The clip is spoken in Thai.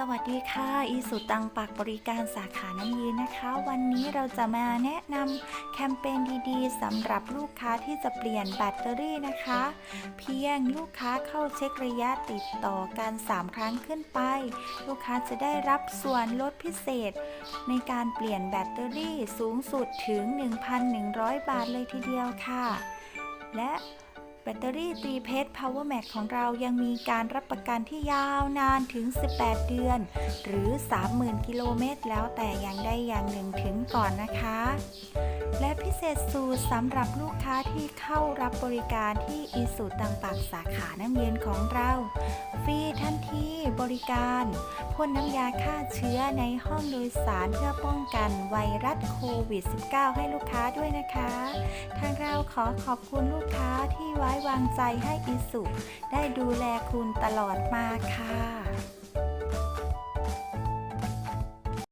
สวัสดีค่ะ อีสุตังปากบริการสาขาน้ำยืนนะคะ วันนี้เราจะมาแนะนำแคมเปญดีๆสำหรับลูกค้าที่จะเปลี่ยนแบตเตอรี่นะคะ เพียงลูกค้าเข้าเช็คระยะติดต่อกัน 3 ครั้งขึ้นไป ลูกค้าจะได้รับส่วนลดพิเศษ ในการเปลี่ยนแบตเตอรี่สูงสุดถึง 1,100 บาทเลยทีเดียวค่ะ และ แบตเตอรี่ตีเพชร Power Max ของเรายังมีการรับประกันที่ยาวนานถึง 18 เดือน หรือ 30,000 กิโลเมตร แล้วแต่อย่างใดอย่างหนึ่งถึงก่อนนะคะ และพิเศษสูตรสำหรับลูกค้าที่เข้ารับบริการที่อีสุตังปากสาขาน้ำเย็นของเราฟรี ริการพ่นน้ำยาฆ่าเชื้อในห้องโดยสารเพื่อป้องกันไวรัสโควิด -19 ให้ลูกค้าด้วยนะคะ ทางเราขอขอบคุณลูกค้าที่ไว้วางใจให้อิสุ ได้ดูแลคุณตลอดมาค่ะ